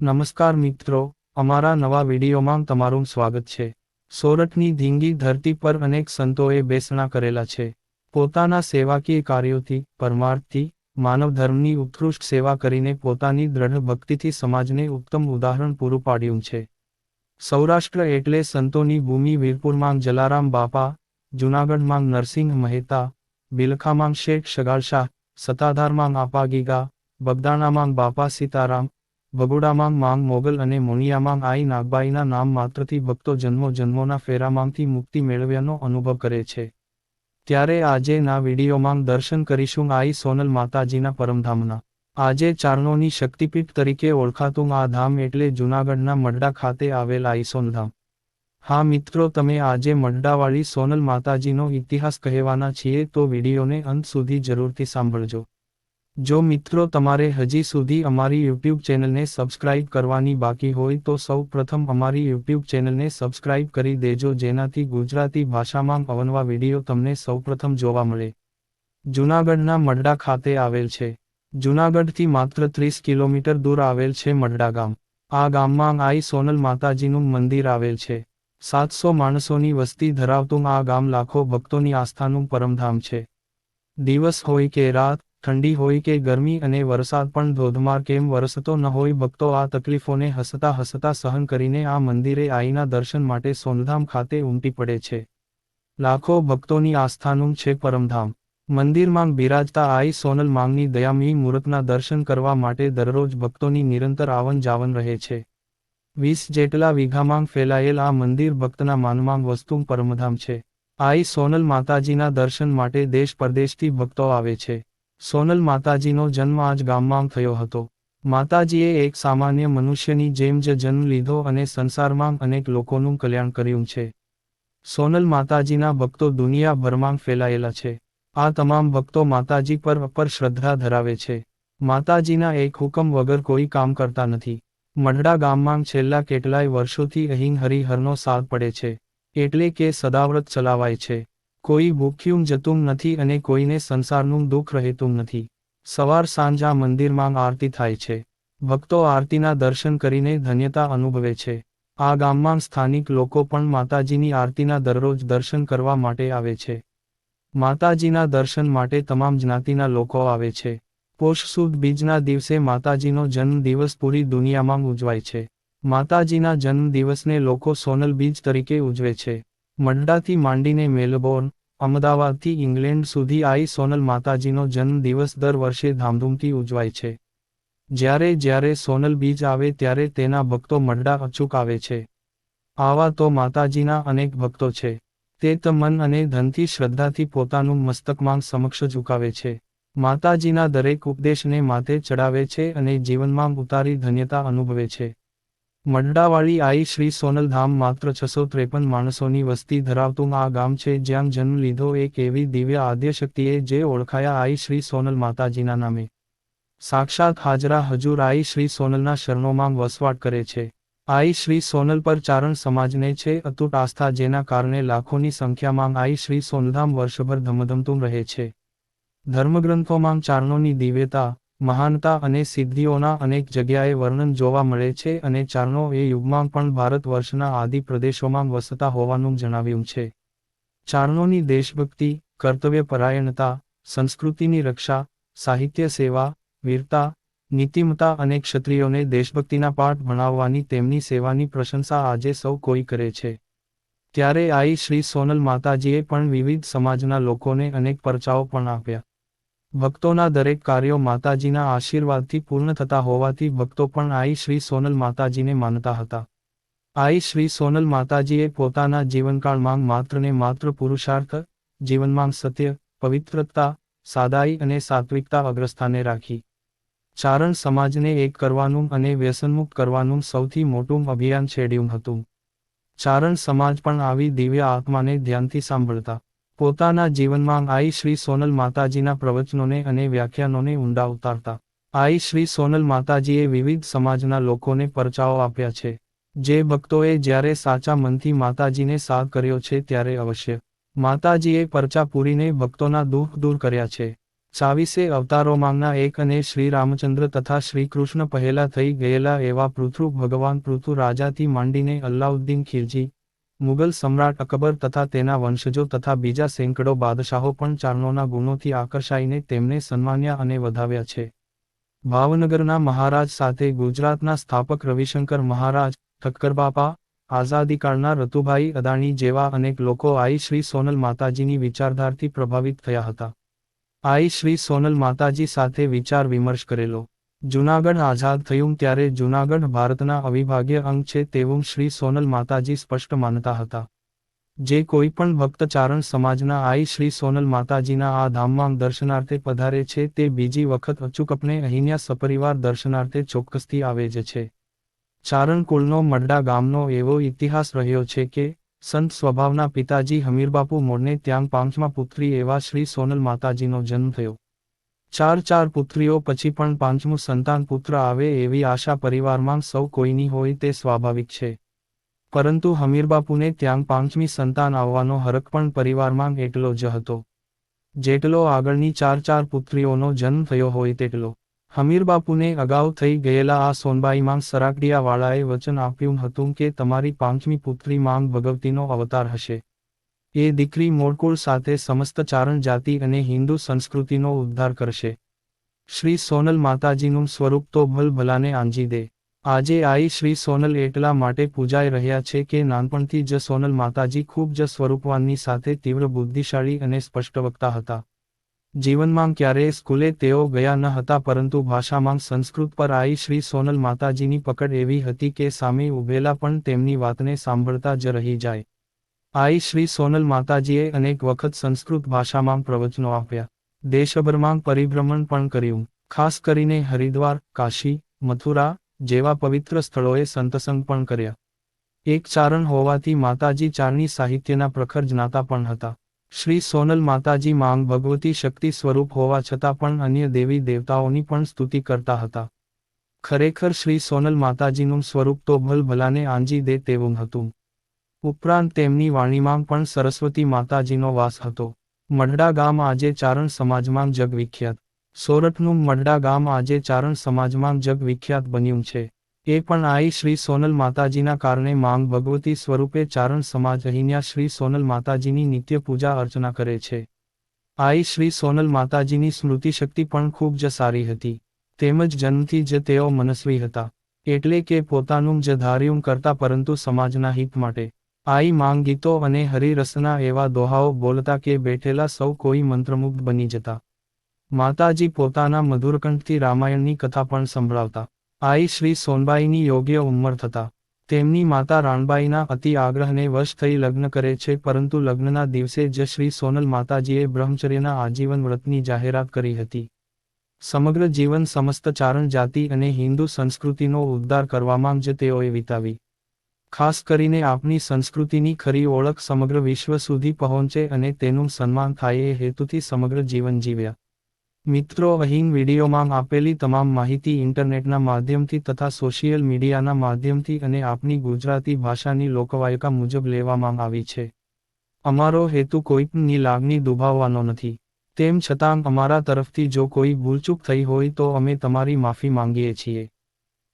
નમસ્કાર મિત્રો, અમારા નવા વિડીયોમાં તમારું સ્વાગત છે. સોરઠની ધીંગી ધરતી પર અનેક સંતોએ બેસણા કરેલા છે. પોતાના સેવાકીય કાર્યોથી, પરમાર્થથી માનવ ધર્મની ઉત્કૃષ્ટ સેવા કરીને પોતાની દ્રઢ ભક્તિથી સમાજને ઉત્તમ ઉદાહરણ પૂરું પાડ્યું છે. સૌરાષ્ટ્ર એટલે સંતોની ભૂમિ વીરપુરમાં જલારામ બાપા જૂનાગઢમાં નરસિંહ મહેતા બિલખામાં શેખ શગાળશાહ સતાધારમાં આપા ગીગા બગદાણામાં બાપા સીતારામ ભગોડામાં માંગ મોગલ અને મોનિયામાં આઈ નાગબાઈના નામ માત્રથી ભક્તો જન્મો જન્મોના ફેરામાંથી મુક્તિ મેળવ્યાનો અનુભવ કરે છે. ત્યારે આજે ના વિડીયોમાં દર્શન કરીશું આઈ સોનલ માતાજીના પરમધામના. આજે ચારણોની શક્તિપીઠ તરીકે ઓળખાતું આ ધામ એટલે જૂનાગઢના મડડા ખાતે આવેલ આઈ સોનધામ હા મિત્રો તમે આજે મડડાવાળી સોનલ માતાજીનો ઇતિહાસ કહેવાના છીએ તો વિડીયોને અંત સુધી જરૂરથી સાંભળજો. જો મિત્રો તમારે હજી સુધી અમારી યુટ્યુબ ચેનલને સબસ્ક્રાઇબ કરવાની બાકી હોય તો સૌ પ્રથમ અમારી યુટ્યુબ ચેનલને સબસ્ક્રાઇબ કરી દેજો જેનાથી ગુજરાતી ભાષામાં અવનવા વીડિયો તમને સૌપ્રથમ જોવા મળે. જૂનાગઢના મડડા ખાતે આવેલ છે. જૂનાગઢથી માત્ર ત્રીસ કિલોમીટર દૂર આવેલ છે મડડા ગામ. આ ગામમાં આઈ સોનલ માતાજીનું મંદિર આવેલ છે. સાતસો માણસોની વસ્તી ધરાવતું આ ગામ લાખો ભક્તોની આસ્થાનું પરમધામ છે. દિવસ હોય કે રાત ઠંડી હોય કે ગરમી અને વરસાદ પણ ધોધમાર કેમ વરસતો ન હોય ભક્તો આ તકલીફોને હસતા હસતા સહન કરીને આ મંદિરે આઈના દર્શન માટે સોનધામ ખાતે ઉમટી પડે છે. લાખો ભક્તોની આસ્થાનું છે પરમધામ. મંદિરમાં બિરાજતા આઈ સોનલ માંગની દયામયી મૂર્તના દર્શન કરવા માટે દરરોજ ભક્તોની નિરંતર આવન જાવન રહે છે. વીસ જેટલા વીઘામાં ફેલાયેલ આ મંદિર ભક્તના માનમાં વસ્તુ પરમધામ છે. આઈ સોનલ માતાજીના દર્શન માટે દેશ પરદેશથી ભક્તો આવે છે. સોનલ માતાજીનો જન્મ આજ ગામમાં થયો હતો. માતાજીએ એક સામાન્ય મનુષ્યની જેમ જ જન્મ લીધો અને સંસારમાં અનેક લોકોનું કલ્યાણ કર્યું છે. સોનલ માતાજીના ભક્તો દુનિયાભરમાં ફેલાયેલા છે. આ તમામ ભક્તો માતાજી પર અપર શ્રદ્ધા ધરાવે છે. માતાજીના એક હુકમ વગર કોઈ કામ કરતા નથી. મઢડા ગામમાં છેલ્લા કેટલાય વર્ષોથી અહીં હરિહરનો સાથ પડે છે. એટલે કે સદાવ્રત ચલાવાય છે. કોઈ ભૂખ્યું જતું નથી અને કોઈને સંસારનું દુઃખ રહેતું નથી. સવાર સાંજ આ મંદિરમાં આરતી થાય છે. ભક્તો આરતીના દર્શન કરીને ધન્યતા અનુભવે છે. આ ગામમાં સ્થાનિક લોકો પણ માતાજીની આરતીના દરરોજ દર્શન કરવા માટે આવે છે. માતાજીના દર્શન માટે તમામ જ્ઞાતિના લોકો આવે છે. પોષ સુદ બીજના દિવસે માતાજીનો જન્મ દિવસ પૂરી દુનિયામાં ઉજવાય છે. માતાજીના જન્મ દિવસને લોકો સોનલ બીજ તરીકે ઉજવે છે. મડ્ડાથી માંડીને મેલબોર્ન અમદાવાદથી ઇંગ્લેન્ડ સુધી આઈ સોનલ માતાજીનો જન્મદિવસ દર વર્ષે ધામધૂમથી ઉજવાય છે. જ્યારે જ્યારે સોનલ બીજ આવે ત્યારે તેના ભક્તો મઢડા અચૂક આવે છે. આવા તો માતાજીના અનેક ભક્તો છે. તે ત મન અને ધનથી શ્રદ્ધાથી પોતાનું મસ્તકમાં સમક્ષ ઝુકાવે છે. માતાજીના દરેક ઉપદેશને માથે ચડાવે છે અને જીવનમાં ઉતારી ધન્યતા અનુભવે છે. મડડાવાળી આઈ શ્રી સોનલધામ માત્ર છસો ત્રેપન માણસોની વસ્તી ધરાવતું આ ગામ છે જ્યાં જન્મ લીધો એક એવી દિવ્ય આદ્યશક્તિએ જે ઓળખાયા આઈ શ્રી સોનલ માતાજીના નામે. સાક્ષાત હાજરા હજુર આઈ શ્રી સોનલના શરણોમાં વસવાટ કરે છે. આઈ શ્રી સોનલ પર ચારણ સમાજને છે અતૂટ આસ્થા જેના કારણે લાખોની સંખ્યામાં આઈ શ્રી સોનલધામ વર્ષભર ધમધમતું રહે છે. ધર્મગ્રંથોમાં ચારણોની દિવ્યતા મહાનતા અને સિદ્ધિઓના અનેક જગ્યાએ વર્ણન જોવા મળે છે અને ચારણો એ યુગમાં પણ ભારત વર્ષના આદિ પ્રદેશોમાં વસતા હોવાનું જણાવ્યું છે. ચારણોની દેશભક્તિ કર્તવ્યપરાયણતા સંસ્કૃતિની રક્ષા, સાહિત્ય સેવા, વીરતા, નીતિમતા અને ક્ષત્રિયોને દેશભક્તિના પાઠ ભણાવવાની તેમની સેવાની પ્રશંસા આજે સૌ કોઈ કરે છે. ત્યારે આઈ શ્રી સોનલ માતાજીએ પણ વિવિધ સમાજના લોકોને અનેક પરચાઓ પણ આપ્યા. ભક્તોના દરેક કાર્યો માતાજીના આશીર્વાદથી પૂર્ણ થતા હોવાથી ભક્તો પણ આઈ શ્રી સોનલ માતાજીને માનતા હતા. આઈ શ્રી સોનલ માતાજીએ પોતાના જીવનકાળમાં માત્ર ને માત્ર પુરુષાર્થ જીવનમાં સત્ય, પવિત્રતા, સાદાઈ અને સાત્વિકતા અગ્રસ્થાને રાખી. ચારણ સમાજને એક કરવાનું અને વ્યસનમુક્ત કરવાનું સૌથી મોટું અભિયાન છેડ્યું હતું. ચારણ સમાજ પણ આવી દિવ્ય આત્માને ધ્યાનથી સાંભળતા. પોતાના જીવનમાં આઈ શ્રી સોનલ માતાજીના પ્રવચનોને અને વ્યાખ્યાનોને ઊંડા ઉતારતા. આઈ શ્રી સોનલ માતાજીએ વિવિધ સમાજના લોકોને પરચાઓ આપ્યા છે. જે ભક્તોએ જ્યારે સાચા મનથી માતાજીને સાથ કર્યો છે ત્યારે અવશ્ય. માતાજીએ પરચા પૂરીને ભક્તોના દુઃખ દૂર કર્યા છે. ચાવીસે અવતારોમાંના એક અને શ્રી રામચંદ્ર તથા શ્રી કૃષ્ણ પહેલા થઈ ગયેલા એવા પૃથુ ભગવાન પૃથુ રાજાથી માંડીને અલ્લાઉદ્દીન ખિલજી મુગલ સમ્રાટ અકબર તથા તેના વંશજો તથા બીજા સેંકડો બાદશાહો પણ ચારણોના ગુણોથી આકર્ષાઈને તેમને સન્માન્યા અને વધાવ્યા છે. ભાવનગરના મહારાજ સાથે ગુજરાતના સ્થાપક રવિશંકર મહારાજ ઠક્કરબાપા આઝાદીકાળના રતુભાઈ અદાણી જેવા અનેક લોકો આઈ શ્રી સોનલ માતાજીની વિચારધારથી પ્રભાવિત થયા હતા. આઈ શ્રી સોનલ માતાજી સાથે વિચાર વિમર્શ કરેલો. જૂનાગઢ આઝાદ થયું ત્યારે જૂનાગઢ ભારતના અવિભાગ્ય અંગ છે તેવું શ્રી સોનલ માતાજી સ્પષ્ટ માનતા હતા. જે કોઈ પણ ભક્ત ચારણ સમાજના આઈ શ્રી સોનલ માતાજીના આ ધામમાં દર્શનાર્થે પધારે છે તે બીજી વખત અચૂકપણે અહીંના સપરિવાર દર્શનાર્થે ચોક્કસથી આવે જ છે. ચારણ કુળનો મડડા ગામનો એવો ઇતિહાસ રહ્યો છે કે, સંત સ્વભાવના પિતાજી હમીરબાપુ મોરને ત્યાં પાંચમા પુત્રી એવા શ્રી સોનલ માતાજીનો જન્મ થયો. ચાર ચાર પુત્રીઓ પછી પણ પાંચમું સંતાન પુત્ર આવે એવી આશા પરિવારમાં સૌ કોઈની હોય તે સ્વાભાવિક છે. પરંતુ હમીરબાપુને ત્યાં પાંચમી સંતાન આવવાનો હરક પણ પરિવારમાં એટલો જ હતો. જેટલો આગળની ચાર ચાર પુત્રીઓનો જન્મ થયો હોય તેટલો. હમીરબાપુને અગાઉ થઈ ગયેલા આ સોનબાઈમાં સરાકડિયાવાળાએ વચન આપ્યું હતું કે તમારી પાંચમી પુત્રી માંગ ભગવતીનો અવતાર હશે. એ દીકરી મોડકુળ સાથે સમસ્ત ચારણ જાતિ અને હિન્દુ સંસ્કૃતિનો ઉદ્ધાર કરશે. શ્રી સોનલ માતાજીનું સ્વરૂપ તો ભલભલાને આંજી દે. આજે આઈ શ્રી સોનલ એટલા માટે પૂજાઈ રહ્યા છે કે નાનપણથી જ સોનલ માતાજી ખૂબ જ સ્વરૂપવાનની સાથે તીવ્ર બુદ્ધિશાળી અને સ્પષ્ટ વક્તા હતા. જીવનમાં ક્યારેય સ્કૂલે તેઓ ગયા ન હતા પરંતુ ભાષામાં સંસ્કૃત પર આઈ શ્રી સોનલ માતાજીની પકડ એવી હતી કે સામે ઊભેલા પણ તેમની વાતને સાંભળતા જ રહી જાય. આઈ શ્રી સોનલ માતાજીએ અનેક વખત સંસ્કૃત ભાષામાં પ્રવચનો આપ્યા. દેશભરમાં પરિભ્રમણ પણ કર્યું. ખાસ કરીને હરિદ્વાર, કાશી, મથુરા જેવા પવિત્ર સ્થળોએ સંતસંગ પણ કર્યા. એક ચારણ હોવાથી માતાજી ચારણી સાહિત્યના પ્રખર જ્ઞાતા પણ હતા. શ્રી સોનલ માતાજી માંગ ભગવતી શક્તિ સ્વરૂપ હોવા છતાં પણ અન્ય દેવી દેવતાઓની પણ સ્તુતિ કરતા હતા. ખરેખર શ્રી સોનલ માતાજીનું સ્વરૂપ તો ભલભલાને આંજી દે તેવું હતું. ઉપરાંત તેમની વાણીમાં પણ સરસ્વતી માતાજીનો વાસ હતો. મઢડા ગામ આજે ચારણ સમાજમાં જગવિખ્યાત. સોરઠનું મઢડા ગામ આજે ચારણ સમાજમાં જગવિખ્યાત બન્યું છે. એ પણ આઈ શ્રી સોનલ માતાજીના કારણે માંગ ભગવતી સ્વરૂપે ચારણ સમાજ અહીંયા શ્રી સોનલ માતાજીની નિત્ય પૂજા અર્ચના કરે છે. આઈ શ્રી સોનલ માતાજીની સ્મૃતિ શક્તિ પણ ખૂબ જ સારી હતી. તેમજ જન્મથી જ તેઓ મનસ્વી હતા. એટલે કે પોતાનું જ ધાર્યું કરતા પરંતુ સમાજના હિત માટે. આઈ માંગીતો અને હરિરસના એવા દોહાઓ બોલતા કે બેઠેલા સૌ કોઈ મંત્રમુગ્ધ બની જતા. માતાજી પોતાના મધુરકંઠથી રામાયણની કથા પણ સંભળાવતા. આઈ શ્રી સોનબાઈની યોગ્ય ઉંમર થતા. તેમની માતા રાણબાઈના અતિ આગ્રહને વશ થઈ લગ્ન કરે છે, પરંતુ લગ્નના દિવસે જ શ્રી સોનલ માતાજીએ બ્રહ્મચર્યના આજીવન વ્રતની જાહેરાત કરી હતી. સમગ્ર જીવન સમસ્ત ચારણ જાતિ અને હિન્દુ સંસ્કૃતિનો ઉદ્ધાર કરવામાં જ તેઓએ વિતાવી. ખાસ કરીને આપની સંસ્કૃતિની ખરી ઓળખ સમગ્ર વિશ્વ સુધી પહોંચે અને તેનું સન્માન થાય એ હેતુથી સમગ્ર જીવન જીવ્યા. મિત્રો, અહીં વિડીયોમાં આપેલી તમામ માહિતી ઇન્ટરનેટના માધ્યમથી તથા સોશિયલ મીડિયાના માધ્યમથી અને આપની ગુજરાતી ભાષાની લોકવાયકા મુજબ લેવામાં આવી છે. અમારો હેતુ કોઈની લાગણી દુભાવવાનો નથી. તેમ છતાં, અમારા તરફથી જો કોઈ ભૂલચૂક થઈ હોય તો અમે તમારી માફી માંગીએ છીએ.